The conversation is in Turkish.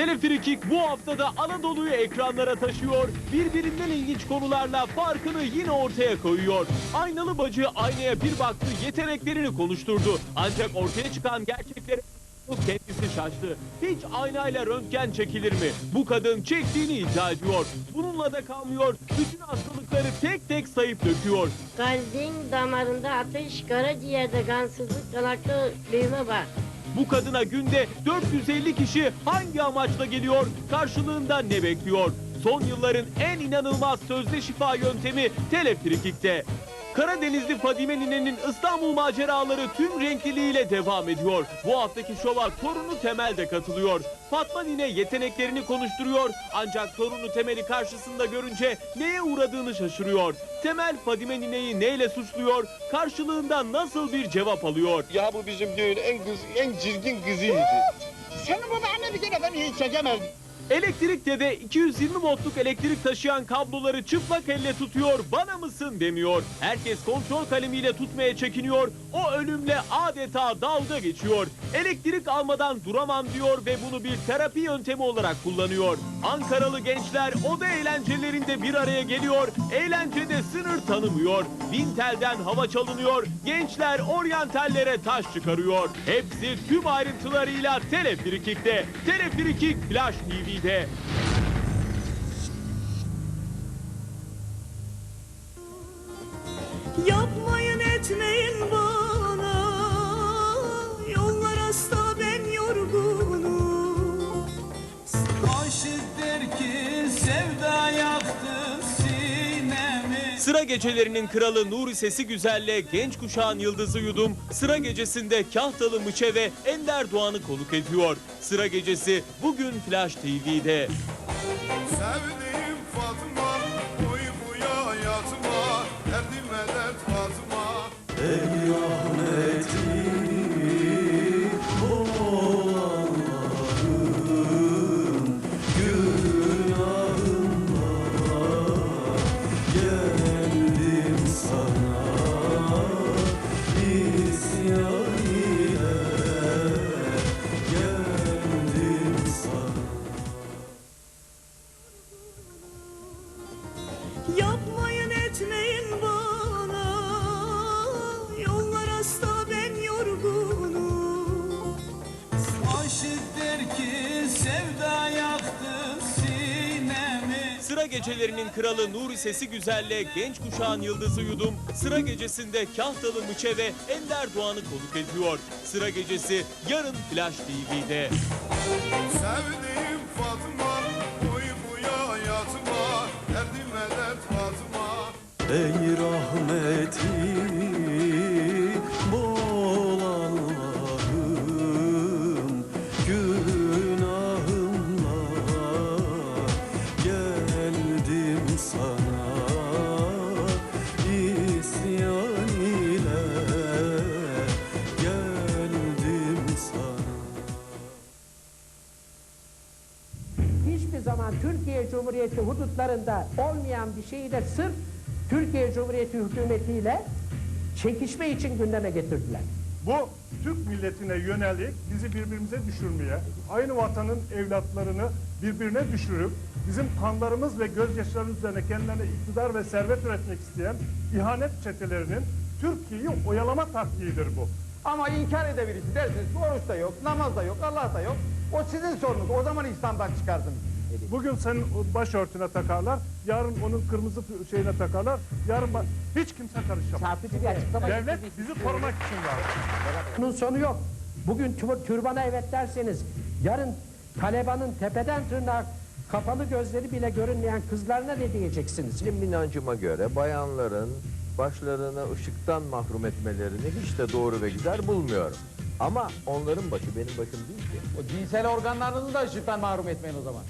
Telefrikik bu haftada Anadolu'yu ekranlara taşıyor. Birbirinden ilginç konularla farkını yine ortaya koyuyor. Aynalı bacı aynaya bir baktı yeteneklerini konuşturdu. Ancak ortaya çıkan gerçekleri kendisi şaştı. Hiç aynayla röntgen çekilir mi? Bu kadın çektiğini iddia ediyor. Bununla da kalmıyor. Bütün hastalıkları tek tek sayıp döküyor. Kalbin damarında ateş, karaciğerde kansızlık, yanakta büyüme var. Bu kadına günde 450 kişi hangi amaçla geliyor? Karşılığında ne bekliyor? Son yılların en inanılmaz sözde şifa yöntemi telefrikikte. Karadenizli Fadime Nine'nin İstanbul maceraları tüm renkliliğiyle devam ediyor. Bu haftaki şova torunu Temel de katılıyor. Fatma Nine yeteneklerini konuşturuyor ancak torunu Temel'i karşısında görünce neye uğradığını şaşırıyor. Temel Fadime Nine'yi neyle suçluyor? Karşılığında nasıl bir cevap alıyor? Ya bu bizim düğün en kız, en çirkin kızıydı. Senin babaanne bir kere beni hiç çekemez. Elektrikte de 220 voltluk elektrik taşıyan kabloları çıplak elle tutuyor, bana mısın demiyor. Herkes kontrol kalemiyle tutmaya çekiniyor, o ölümle adeta dalga geçiyor. Elektrik almadan duramam diyor ve bunu bir terapi yöntemi olarak kullanıyor. Ankaralı gençler oda eğlencelerinde bir araya geliyor, eğlencede sınır tanımıyor. Vintel'den hava çalınıyor, gençler oryantallere taş çıkarıyor. Hepsi tüm ayrıntılarıyla Telefrikik'te. Telefrikik Flash TV'de. Yapmayın etmeyin bana Yollar hasta ben yorgunum Aşıktır Sıra gecelerinin kralı Nuri Sesi Güzel'le genç kuşağın yıldızı Yudum sıra gecesinde Kahtalı Mıçe ve Ender Doğan'ı konuk ediyor. Sıra gecesi bugün Flash TV'de. Sevdiğim Fatma Sıra gecelerinin kralı Nuri Sesi Güzel'le genç kuşağın yıldızı Yudum sıra gecesinde Kahtalı Mıçe ve Ender Doğan'ı konuk ediyor. Sıra gecesi yarın Flash TV'de. Sevdiğim Fatma Uykuya yatma Derdime dert Fatma Ey rahmeti Cumhuriyeti hudutlarında olmayan bir şeyi de sırf Türkiye Cumhuriyeti hükümetiyle çekişme için gündeme getirdiler. Bu Türk milletine yönelik bizi birbirimize düşürmeye, aynı vatanın evlatlarını birbirine düşürüp bizim kanlarımız ve gözyaşlarımız üzerine kendilerine iktidar ve servet üretmek isteyen ihanet çetelerinin Türkiye'yi oyalama taktiğidir bu. Ama inkar edebilirsin dersiniz ki oruç da yok, namaz da yok, Allah da yok. O sizin sorunuz. O zaman İslam'dan çıkardınız. Bugün senin başörtüne takarlar, yarın onun kırmızı şeyine takarlar, yarın ba- hiç kimse karışamaz. Çarpıcı bir açıklama. Devlet bizi korumak için var. Bunun sonu yok. Bugün tür- türbana evet derseniz yarın Taliban'ın tepeden tırnağa kapalı gözleri bile görünmeyen kızlarına ne diyeceksiniz? Benim inancıma göre bayanların başlarını ışıktan mahrum etmelerini hiç de doğru ve güzel bulmuyorum. Ama onların başı benim başım değil ki. O cinsel organlarınızı da ışıktan mahrum etmeyin o zaman.